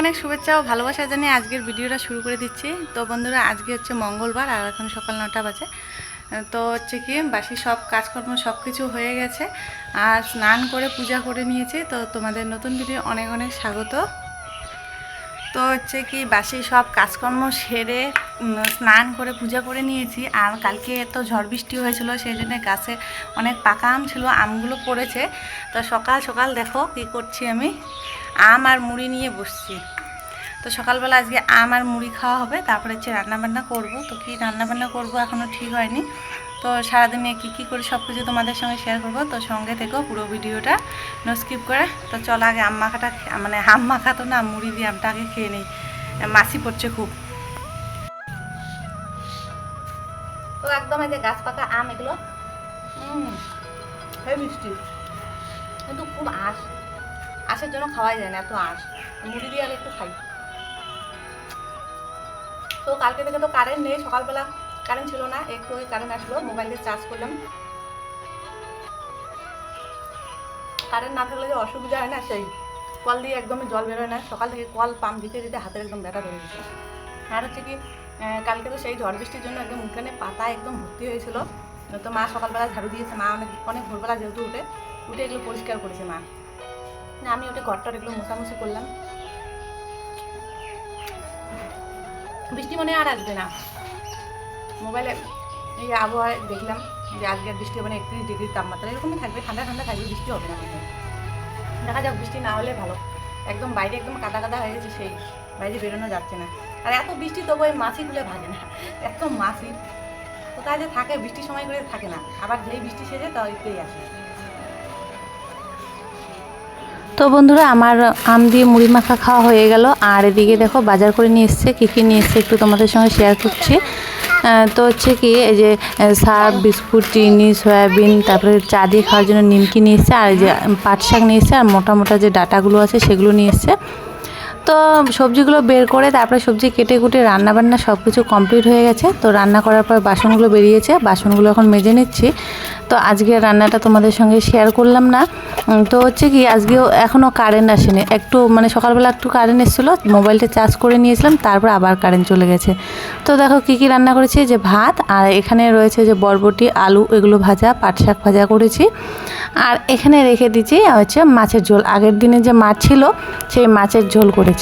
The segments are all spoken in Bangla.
অনেক শুভেচ্ছা ও ভালোবাসা জানিয়ে আজকের ভিডিওটা শুরু করে দিচ্ছি। তো বন্ধুরা, আজকে হচ্ছে মঙ্গলবার আর এখন সকাল নটা বাজে। তো হচ্ছে কি, বাসি সব কাজকর্ম সব কিছু হয়ে গেছে। আর স্নান করে পূজা করে নিয়েছি। তো তোমাদের নতুন ভিডিও অনেক অনেক স্বাগত। তো হচ্ছে কি, বাসি সব কাজকর্ম সেরে স্নান করে পূজা করে নিয়েছি। আর কালকে তো ঝড় বৃষ্টি হয়েছিল, সেই জন্য গাছে অনেক পাকা আম ছিল, আমগুলো পড়েছে। তো সকাল সকাল দেখো কি করছি আমি। আম আর মুড়ি নিয়ে বসছি। তো সকালবেলা আজকে আম আর মুড়ি খাওয়া হবে, তারপরে হচ্ছে রান্নাবান্না করব। তো কী রান্নাবান্না করব এখনও ঠিক হয়নি। তো সারাদিনে কী কী করে সব কিছু তোমাদের সঙ্গে শেয়ার করব, তো সঙ্গে থেকেও পুরো ভিডিওটা নো স্কিপ করে। তো চল আগে আম মাখাটা মানে আম মাখা তো না, মুড়ি দিয়ে আমটা আগে খেয়ে নিই। মাছি পড়ছে খুব। তো একদম এই যে গাছ পাকা আম এগুলো। মিষ্টি। কিন্তু খুব আঁশ। আঁশের জন্য খাওয়াই যায় না, এত আঁশ। মুড়ি দিয়ে আগে একটু খাই। তো কালকে থেকে তো কারেন্ট নেই, সকালবেলা কারেন্ট ছিল না, একটু কারেন্ট আসলো মোবাইল দিয়ে চার্জ করলাম। কারেন্ট না থাকলে যে অসুবিধা হয় না সেই, কল দিয়ে একদমই জল বেরোয় না, সকাল থেকে কল পাম্প দিতে দিতে হাতের একদম ব্যথা ধরে গেছে। আর হচ্ছে কি কালকে তো সেই ঝড় বৃষ্টির জন্য একদম উঠানে পাতা একদম ভর্তি হয়েছিল। তো মা সকালবেলা ঝাড়ু দিয়েছে, মা অনেক অনেক ভোরবেলা যেহেতু উঠে উঠে এগুলো পরিষ্কার করেছে মা। না, আমি ওটা ঘরটার এগুলো মোছামুছি করলাম। বৃষ্টি মনে আর আসবে না। মোবাইলে এই আবহাওয়ায় দেখলাম যে আজকে বৃষ্টি হবে না, একত্রিশ ডিগ্রি তাপমাত্রা। এরকমই থাকবে, ঠান্ডা ঠান্ডা থাকবে, বৃষ্টি হবে না দেখা যাক বৃষ্টি না হলে ভালো। একদম বাইরে একদম কাদা কাদা হয়ে গেছে সেই, বাইরে বেরোনো যাচ্ছে না। আর এত বৃষ্টি তবু ওই মাছি মাছিগুলো ভাগে না। এত মাছি। কোথায় যে থাকে বৃষ্টির সময় করে থাকে না। আবার যেই বৃষ্টি সেজে তাইতেই আসে। তো বন্ধুরা, আমার আম দিয়ে মুড়ি মাখা খাওয়া হয়ে গেল। আর এদিকে দেখো, বাজার করে নিয়ে এসছে। কী কী নিয়ে এসছে একটু তোমাদের সঙ্গে শেয়ার করছি। তো হচ্ছে কি, এই যে সার বিস্কুট, চিনি, সয়াবিন, তারপরে চা দিয়ে খাওয়ার জন্য নিমকি নিয়ে এসছে। আর যে, পাট শাক নিয়ে এসছে। আর মোটা মোটা যে ডাটাগুলো আছে, সেগুলো নিয়ে এসছে। তো সবজিগুলো বের করে তারপরে সবজি কেটে কুটে রান্না বান্না সব কিছু কমপ্লিট হয়ে গেছে। তো রান্না করার পর বাসনগুলো বেরিয়েছে, বাসনগুলো এখন মেজে নিচ্ছি। তো আজকে রান্নাটা তোমাদের সঙ্গে শেয়ার করলাম না। তো হচ্ছে কি, আজকেও এখনও কারেন্ট আসেনি। একটু মানে সকালবেলা একটু কারেন্ট এসেছিল মোবাইলটা চার্জ করে নিয়েছিলাম, তারপর আবার কারেন্ট চলে গেছে। তো দেখো কী কী রান্না করেছি, যে ভাত, আর এখানে রয়েছে যে বরবটি, আলু, এগুলো ভাজা, পাট শাক ভাজা করেছি। আর এখানে রেখে দিচ্ছি, হচ্ছে মাছের ঝোল। আগের দিনে যে মাছ ছিল, সেই মাছের ঝোল করেছি।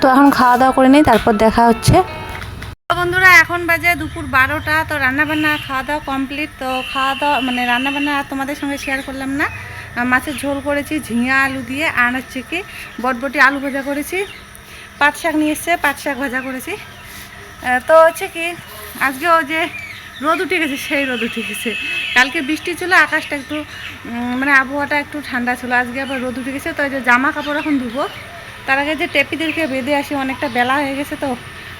তো এখন খাওয়া দাওয়া করে নিই, তারপর দেখা হচ্ছে। বন্ধুরা, এখন বাজে দুপুর বারোটা, তো রান্নাবান্না খাওয়া দাওয়া কমপ্লিট। তো খাওয়া দাওয়া মানে রান্নাবান্না আর তোমাদের সঙ্গে শেয়ার করলাম না। মাছের ঝোল করেছি, ঝিঙা আলু দিয়ে, আর হচ্ছে কি বটবটি আলু ভাজা করেছি। পাট শাক নিয়ে এসছে, পাট শাক ভাজা করেছি। তো হচ্ছে কি আজকে আজকেও যে রোদ উঠে গেছে, সেই রোদ উঠে গেছে। কালকে বৃষ্টি ছিল, আকাশটা একটু মানে আবহাওয়াটা একটু ঠান্ডা ছিল, আজকে আবার রোদ উঠে গেছে, তো যে জামা কাপড় এখন ধুবো। তার আগে যে টেপিদেরকে বেঁধে আসি, অনেকটা বেলা হয়ে গেছে তো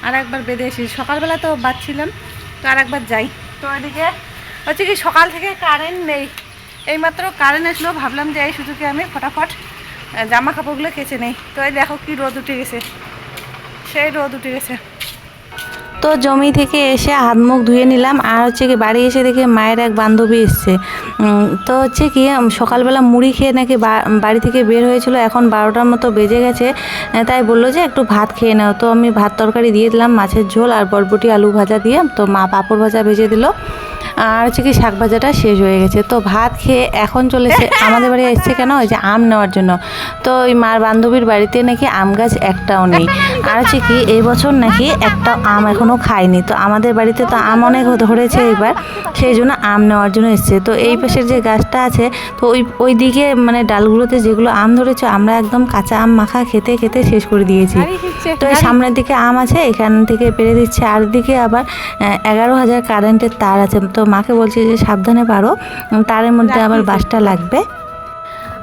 আর একবার বেঁধে আসি। সকালবেলা তো বাচ্ছিলাম, তো আর একবার যাই। তো ওইদিকে হচ্ছে কি সকাল থেকে কারেন্ট নেই। এইমাত্র কারেন্ট আসলো, ভাবলাম যে এই সুযোগে আমি ফটাফট জামা কাপড়গুলো কেচে নেই। তো এই দেখো কি রোদ উঠে গেছে। সেই রোদ উঠে গেছে। তো জমি থেকে এসে হাত মুখ ধুয়ে নিলাম। আর হচ্ছে কি বাড়ি এসে দেখে মায়ের এক বান্ধবী এসছে। তো হচ্ছে কি সকালবেলা মুড়ি খেয়ে নাকি বাড়ি থেকে বের হয়েছিল। এখন বারোটার মতো বেজে গেছে। তাই বলল যে একটু ভাত খেয়ে নাও। তো আমি ভাত তরকারি দিয়ে দিলাম, মাছের ঝোল আর বরবটি আলু ভাজা দিয়ে। তো মা পাঁপড় ভাজা ভেজে দিল। আর হচ্ছে কি শাক ভাজাটা শেষ হয়ে গেছে। তো ভাত খেয়ে এখন চলেছে আমাদের বাড়ি এসছে কেন? ওই যে আম নেওয়ার জন্য। তো ওই মার বান্ধবীর বাড়িতে নাকি আম গাছ একটাও নেই। আর হচ্ছে কি এই বছর নাকি একটা আম এখনও খায়নি। তো আমাদের বাড়িতে তো আম অনেক ধরেছে এবার সেই জন্য আম নেওয়ার জন্য এসছে। তো এই পাশের যে গাছটা আছে তো ওই ওই দিকে মানে ডালগুলোতে যেগুলো আম ধরেছে আমরা একদম কাঁচা আম মাখা খেতে খেতে শেষ করে দিয়েছি। তো এই সামনের দিকে আম আছে এখান থেকে পেরে দিচ্ছে। আর দিকে আবার এগারো হাজার কারেন্টের তার আছে। তো মাকে বলছি যে সাবধানে পারো তার তারের মধ্যে আবার বাসটা লাগবে।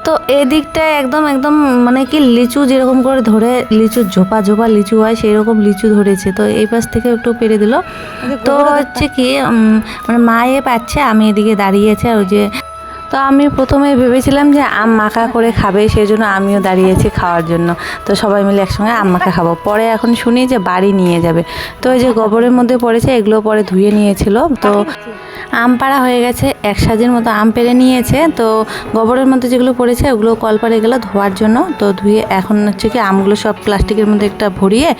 তো এদিকটায় একদম একদম মানে কি লিচু যেরকম করে ধরে লিচু ঝোপা ঝোপা লিচু হয় সেই রকম লিচু ধরেছে। তো এই পাশ থেকে একটু পেরে দিল। তো হচ্ছে কি মানে মা এ পাচ্ছে আমি এদিকে দাঁড়িয়েছে আর ওই যে তো আমি প্রথমে ভেবেছিলাম যে আম মাখা করে খাবে সেই জন্য আমিও দাঁড়িয়েছি খাওয়ার জন্য। তো সবাই মিলে একসঙ্গে আম মাখা খাব। পরে এখন শুনি যে বাড়ি নিয়ে যাবে। তো ওই যে গোবরের মধ্যে পড়েছে, এগুলো পরে ধুয়ে নিয়েছিল। তো আম পাড়া হয়ে গেছে, এক সাজের মতো আম পেরে নিয়েছে। তো গোবরের মধ্যে যেগুলো পড়েছে, ওগুলো কল কলপারে গেলো ধোয়ার জন্য। তো ধুয়ে এখন হচ্ছে কি আমগুলো সব প্লাস্টিকের মধ্যে একটা ভরিয়ে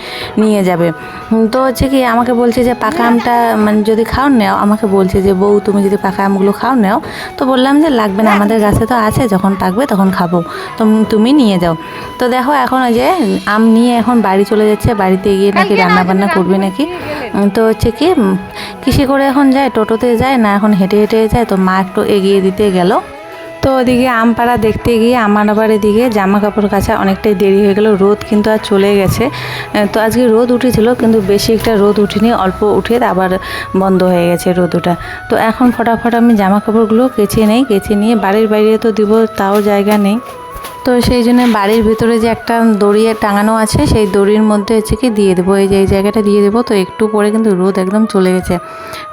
নিয়ে যাবে। তো হচ্ছে কি আমাকে বলছে যে পাকা আমটা মানে যদি খাও, নেও। আমাকে বলছে যে, বউ, তুমি যদি পাকা আমগুলো খাও, নেও। তো বললাম যে লাগবে না আমাদের গাছে তো আছে যখন থাকবে তখন খাব। তো তুমি নিয়ে যাও। তো দেখো এখন ওই যে আম নিয়ে এখন বাড়ি চলে যাচ্ছে বাড়িতে গিয়ে নাকি রান্না বান্না করবে নাকি? তো হচ্ছে কি কৃষি কিসে করে এখন যায় টোটোতে যায় না এখন হেঁটে হেঁটে যায় তো মা একটু এগিয়ে দিতে গেল। তো ওদিকে আমপাড়া দেখতে গিয়ে আমার আবার এদিকে জামা কাপড় কাচা অনেকটাই দেরি হয়ে গেল। রোদ কিন্তু আর চলে গেছে। তো আজকে রোদ উঠেছিল, কিন্তু বেশি একটা রোদ উঠেনি, অল্প উঠে আবার বন্ধ হয়ে গেছে রোদ ওটা তো এখন ফটাফট আমি জামা কাপড়গুলো কেচে নেই, কেচে নিয়ে বাড়ির বাইরে তো দিব, তাও জায়গা নেই। তো সেই জন্য বাড়ির ভিতরে যে একটা দড়ি টাঙানো আছে, সেই দড়ির মধ্যে হচ্ছে কি দিয়ে দেবো। এই যে, এই জায়গাটা দিয়ে দেবো। তো একটু পরে কিন্তু রোদ একদম চলে গেছে।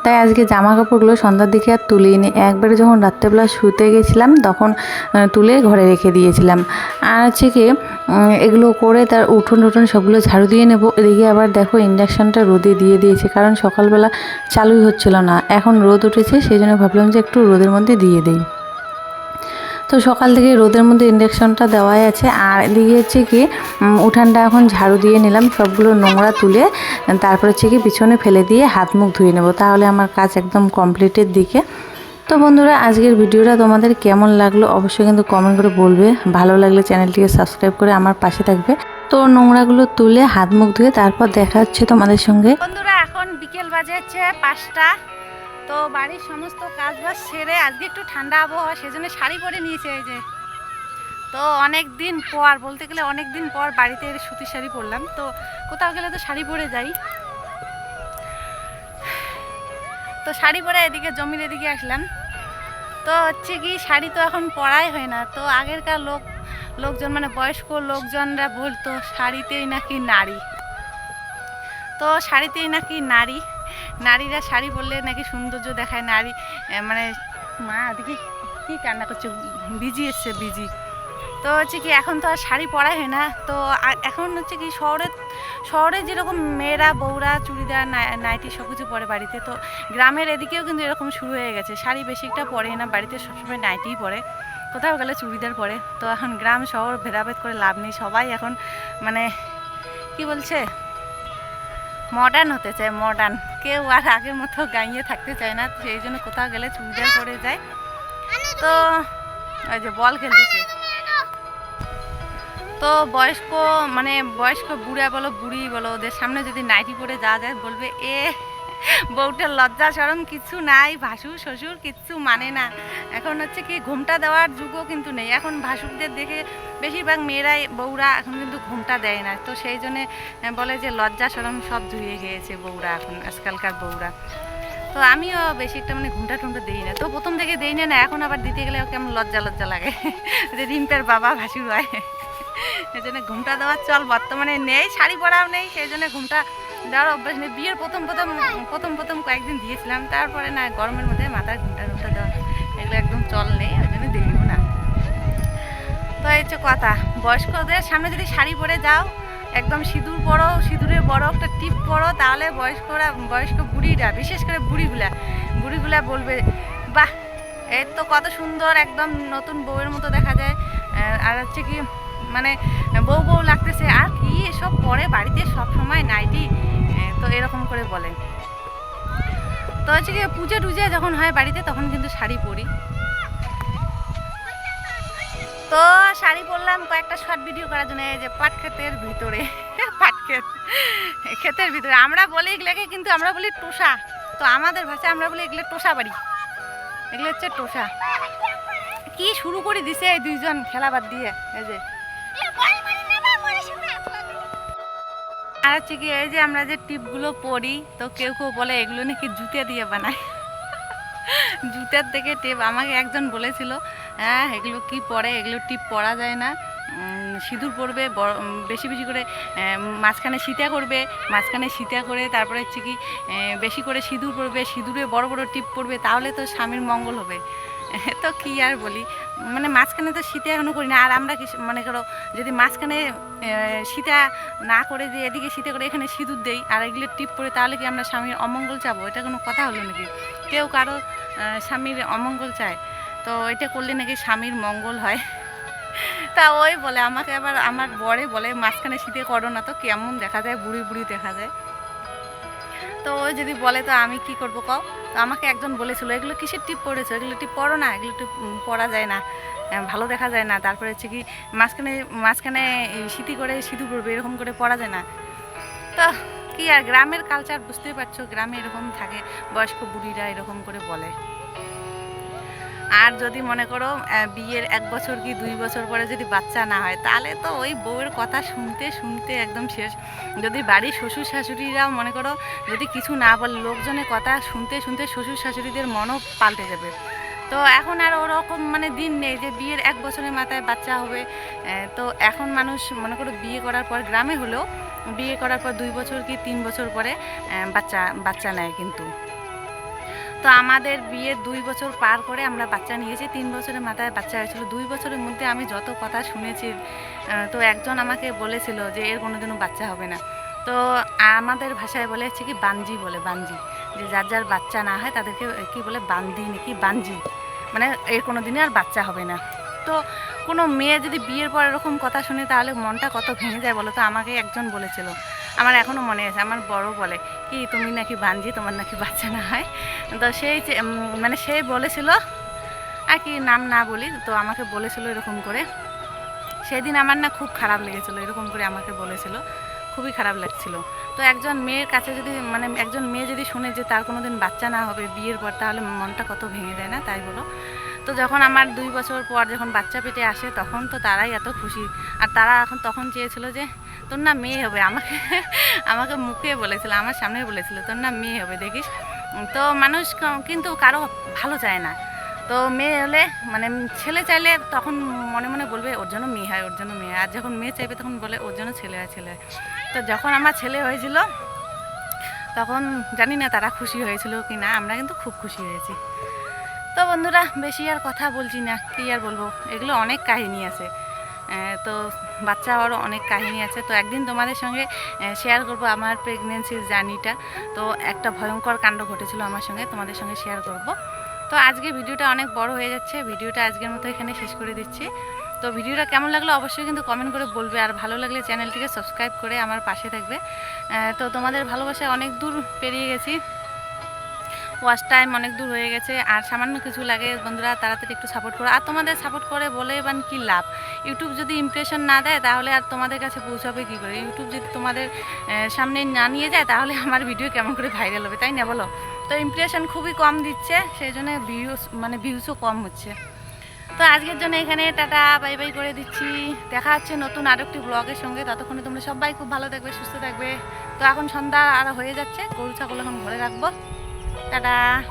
তাই আজকে জামা কাপড়গুলো সন্ধ্যার দিকে আর তুলিয়ে নিই একবারে যখন রাত্রেবেলা শুতে গেছিলাম, তখন তুলে ঘরে রেখে দিয়েছিলাম। আর হচ্ছে কি এগুলো করে তার উঠোন উঠোন সবগুলো ঝাড়ু দিয়ে নেব। এদিকে আবার দেখো ইন্ডাকশানটা রোদে দিয়ে দিয়েছে, কারণ সকালবেলা চালুই হচ্ছিল না। এখন রোদ উঠেছে, সেই জন্য ভাবলাম যে একটু রোদের মধ্যে দিয়ে দিই। তো সকাল থেকে রোদের মধ্যে ইন্ডাকশনটা দেওয়াই আছে। আর এদিকে হচ্ছে কি উঠানটা এখন ঝাড়ু দিয়ে নিলাম, সবগুলো নোংরা তুলে, তারপর হচ্ছে কি পিছনে ফেলে দিয়ে হাত মুখ ধুয়ে নেব। তাহলে আমার কাজ একদম কমপ্লিটের দিকে। তো বন্ধুরা, আজকের ভিডিওটা তোমাদের কেমন লাগল অবশ্যই কিন্তু কমেন্ট করে বলবে। ভালো লাগলে চ্যানেলটিকে সাবস্ক্রাইব করে আমার পাশে থাকবে। তো নোংরাগুলো তুলে হাত মুখ ধুয়ে তারপর দেখা হচ্ছে তোমাদের সঙ্গে। বন্ধুরা, এখন বিকেল বাজে হচ্ছে পাঁচটা। তো বাড়ির সমস্ত কাজ বাজ সেরে আজকে একটু ঠান্ডা আবহাওয়া, সেজন্য শাড়ি পরে নিয়েছে এই যে। তো অনেক দিন পর, বলতে গেলে অনেক দিন পর বাড়িতে সুতির শাড়ি পরলাম। তো কোথাও গেলে তো শাড়ি পরে যাই। তো শাড়ি পরে এদিকে জমির এদিকে আসলাম। তো হচ্ছে কি, শাড়ি তো এখন পরাই হয় না। তো আগেরকার লোক, লোকজন মানে বয়স্ক লোকজনরা বলতো, শাড়িতেই নাকি নারী? তো শাড়িতেই নাকি নারী। নারীরা শাড়ি পরলে নাকি সৌন্দর্য দেখায়, নারী মানে মা দেখি কি কান্না করছে বিজি এসছে বিজি তো হচ্ছে কি এখন তো আর শাড়ি পরাই হয় না। তো এখন হচ্ছে কি শহরে শহরে যেরকম মেয়েরা, বউরা, চুড়িদার নাইটি সব কিছু পরে বাড়িতে, তো গ্রামের এদিকেও কিন্তু এরকম শুরু হয়ে গেছে। শাড়ি বেশি একটা পরে না, বাড়িতে সবসময় নাইটিই পরে। কোথাও গেলে চুড়িদার পরে। তো এখন গ্রাম, শহর ভেদাভেদ করে লাভ নেই। সবাই এখন মানে কি বলছে? মডার্ন হতে চায়, মডার্ন। কেউ আর আগের মতো গাইয়ে থাকতে চায় না, সেই জন্য কোথাও গেলে চুড়িদার পরে যায়। তো, ওই যে বল খেলতেছে। তো বয়স্ক মানে বয়স্ক বুড়া বলো, বুড়ি বলো, ওদের সামনে যদি নাইটি পরে যাওয়া যায়, বলবে এ বউটার লজ্জা সরম কিছু নাই, ভাসুর শ্বশুর কিচ্ছু মানে না। এখন হচ্ছে কি, ঘুমটা দেওয়ার যুগও কিন্তু নেই। এখন ভাসুরদের দেখে বেশিরভাগ মেয়েরাই, বউরা এখন কিন্তু ঘুমটা দেয় না। তো সেই জন্যে বলে যে লজ্জা সরম সব ধুয়ে গিয়েছে বউরা এখন, আজকালকার বউরা। তো আমিও বেশি একটা মানে ঘুমটা টুমটা দিই না। তো প্রথম থেকে দিই না না, এখন আবার দিতে গেলে কেমন লজ্জা লজ্জা লাগে। যে রিম্পের বাবা ভাসুর হয়। এই জন্য ঘুমটা দেওয়ার চল বর্তমানে নেই, শাড়ি পরাও নেই, সেই জন্য ঘুমটা দেওয়ার অভ্যাস নেই বিয়ের প্রথম প্রথম প্রথম প্রথম কয়েকদিন দিয়েছিলাম, তারপরে না গরমের মধ্যে মাথায় ঘুমটা ঘুমটা দেওয়া এগুলো একদম চল নেই, ওই জন্য দিইও না। তো এই হচ্ছে কথা, বয়স্কদের সামনে যদি শাড়ি পরে যাও, একদম সিঁদুর পরো, সিঁদুরের বড় একটা টিপ পরো, তাহলে বয়স্করা বয়স্ক বুড়িরা, বিশেষ করে বুড়িগুলা বুড়িগুলা বলবে, বাহ, এর তো কত সুন্দর, একদম নতুন বউয়ের মতো দেখা যায়। আর হচ্ছে কি মানে বউ বউ লাগতেছে, আর কি এসব পরে বাড়িতে সব সময় নাইটি তো এরকম করে বলে। তো হচ্ছে কি পুজো টুজো যখন হয় বাড়িতে, তখন কিন্তু শাড়ি পরি। তো শাড়ি পরলাম কয়েকটা শর্ট ভিডিও করার জন্য, এই যে পাট ক্ষেতের ভিতরে, পাট ক্ষেত, ক্ষেতের ভিতরে। আমরা বলি এগুলোকে কিন্তু আমরা বলি টোসা। তো আমাদের ভাষায় আমরা বলি এগুলো টোসা বাড়ি। এগুলো হচ্ছে টোসা। কি শুরু করে দিছে এই দুইজন খেলা বাদ দিয়ে, এই যে। আর হচ্ছে কি, এই যে আমরা যে টিপগুলো পরি তো কেউ কেউ বলে এগুলো নাকি জুতে দিয়ে বানায়। জুতার থেকে টেপ, আমাকে একজন বলেছিল হ্যাঁ এগুলো কি পরে? এগুলো টিপ পরা যায় না। সিঁদুর পরবে বেশি বেশি করে মাঝখানে সীতা করবে, মাঝখানে সীতা করে, তারপরে হচ্ছে কি বেশি করে সিঁদুর পরবে, সিঁদুরে বড় বড় টিপ পরবে, তাহলে তো স্বামীর মঙ্গল হবে। তো কি আর বলি? মানে মাঝখানে তো শীতে এখনও করি না আর আমরা কি মনে করো, যদি মাঝখানে শীতে না করে যে এদিকে শীতে করে এখানে সিঁদুর দেই আর এগুলো টিপ করে তাহলে কি আমরা স্বামীর অমঙ্গল চাবো? এটা কোনো কথা হলো নাকি? কেউ কারও স্বামীর অমঙ্গল চায়? তো এটা করলে নাকি স্বামীর মঙ্গল হয়? তা ওই বলে, আমাকে আবার আমার বরে বলে, মাঝখানে শীতে করো না তো কেমন দেখা যায়? বুড়ি বুড়ি দেখা যায়। তো যদি বলে, তো আমি কি করব কও? আমাকে একজন বলেছিল, এগুলো কিসের টিপ পড়েছো? এগুলো টিপ পড়ো না, এগুলো টিপ পড়া যায় না ভালো দেখা যায় না। তারপরে হচ্ছে কি মাঝখানে মাঝখানে সিঁথি করে সিঁধু পড়বে এরকম করে পড়া যায় না। তো কি আর, গ্রামের কালচার বুঝতেই পারছ, গ্রামে এরকম থাকে, বয়স্ক বুড়িরা এরকম করে বলে। আর যদি মনে করো বিয়ের এক বছর কি দুই বছর পরে যদি বাচ্চা না হয়, তাহলে তো ওই বউয়ের কথা শুনতে শুনতে একদম শেষ। যদি বাড়ির শ্বশুর শাশুড়িরাও মনে করো, যদি কিছু না বলে, লোকজনের কথা শুনতে শুনতে শ্বশুর শাশুড়িদের মনও পাল্টে যাবে। তো এখন আর ওরকম মানে দিন নেই যে বিয়ের এক বছরের মাথায় বাচ্চা হবে। তো এখন মানুষ মনে করো বিয়ে করার পর গ্রামে হলেও, বিয়ে করার পর দুই বছর কি তিন বছর পরে বাচ্চা বাচ্চা নেয় কিন্তু। তো আমাদের বিয়ে দুই বছর পার করে আমরা বাচ্চা নিয়েছি। তিন বছরের মাথায় বাচ্চা হয়েছিল। দুই বছরের মধ্যে আমি যত কথা শুনেছি তো একজন আমাকে বলেছিল যে এর কোনোদিনও বাচ্চা হবে না। তো আমাদের ভাষায় বলে হচ্ছে কি বাঞ্জি বলে বাঞ্জি যে যার যার বাচ্চা না হয় তাদেরকে কি বলে বান্দি নাকি বাঞ্জি মানে এর কোনো দিনে আর বাচ্চা হবে না। তো কোনো মেয়ে যদি বিয়ের পর এরকম কথা শুনে তাহলে মনটা কত ভেঙে যায় বলো তো? আমাকে একজন বলেছিল। আমার এখনও মনে আছে, আমার বড় বলে, কি, তুমি নাকি বাঞ্জি তোমার নাকি বাচ্চা না হয়? তো সেই মানে সে বলেছিল, আর কি নাম না বলি, তো আমাকে বলেছিল এরকম করে। সেদিন আমার না খুব খারাপ লেগেছিল, এরকম করে আমাকে বলেছিল, খুবই খারাপ লাগছিল। তো একজন মেয়ের কাছে যদি মানে একজন মেয়ে যদি শুনে যে তার কোনো দিন বাচ্চা না হবে বিয়ের পর, তাহলে মনটা কত ভেঙে যায় না, তাই বলো। তো যখন আমার দুই বছর পর যখন বাচ্চা পেটে আসে, তখন তো তারাই এত খুশি। আর তারা এখন তখন চেয়েছিল যে তোর না মেয়ে হবে। আমাকে আমাকে মুখে বলেছিল, আমার সামনে বলেছিল, তোর না মেয়ে হবে, দেখিস? তো মানুষ কিন্তু কারও ভালো চায় না। তো মেয়ে হলে মানে ছেলে চাইলে তখন মনে মনে বলবে, ওর জন্য মেয়ে হয়, ওর জন্য মেয়ে আর যখন মেয়ে চাইবে, তখন বলে, ওর জন্য ছেলে হয় ছেলে হয়। তো যখন আমার ছেলে হয়েছিল, তখন জানি না তারা খুশি হয়েছিল কি না, আমরা কিন্তু খুব খুশি হয়েছি। তো বন্ধুরা, বেশি আর কথা বলছি না, কি আর বলব? এগুলো অনেক কাহিনী আছে। তো বাচ্চা হওয়ারও অনেক কাহিনী আছে। তো একদিন তোমাদের সঙ্গে শেয়ার করব আমার প্রেগনেন্সির জার্নিটা তো একটা ভয়ঙ্কর কাণ্ড ঘটেছিল আমার সঙ্গে, তোমাদের সঙ্গে শেয়ার করব। তো আজকে ভিডিওটা অনেক বড় হয়ে যাচ্ছে, ভিডিওটা আজকের মতো এখানে শেষ করে দিচ্ছি। তো ভিডিওটা কেমন লাগল অবশ্যই কিন্তু কমেন্ট করে বলবে, আর ভালো লাগলে চ্যানেলটিকে সাবস্ক্রাইব করে আমার পাশে থাকবে। তো তোমাদের ভালোবাসায় অনেক দূর পেরিয়ে গেছি। ওয়াচ টাইম অনেক দূর হয়ে গেছে আর সামান্য কিছু লাগে বন্ধুরা, তাড়াতাড়ি একটু সাপোর্ট করো। আর তোমাদের সাপোর্ট করে বলে বান কী লাভ? ইউটিউব যদি ইমপ্রেশন না দেয়, তাহলে আর তোমাদের কাছে পৌঁছাবে কী করে? ইউটিউব যদি তোমাদের সামনে না নিয়ে যায়, তাহলে আমার ভিডিও কেমন করে ভাইরাল হবে, তাই না বলো? তো ইমপ্রেশন খুবই কম দিচ্ছে, সেই জন্য ভিউস মানে ভিউসও কম হচ্ছে। তো আজকের জন্য এখানে টাটা বাই বাই করে দিচ্ছি। দেখা হচ্ছে নতুন আরেকটি ব্লগের সঙ্গে। ততক্ষণে তোমরা সবাই খুব ভালো থাকবে, সুস্থ থাকবে। তো এখন সন্ধ্যা আর হয়ে যাচ্ছে, গরু, ছাগল এখন ঘরে রাখব। 哒哒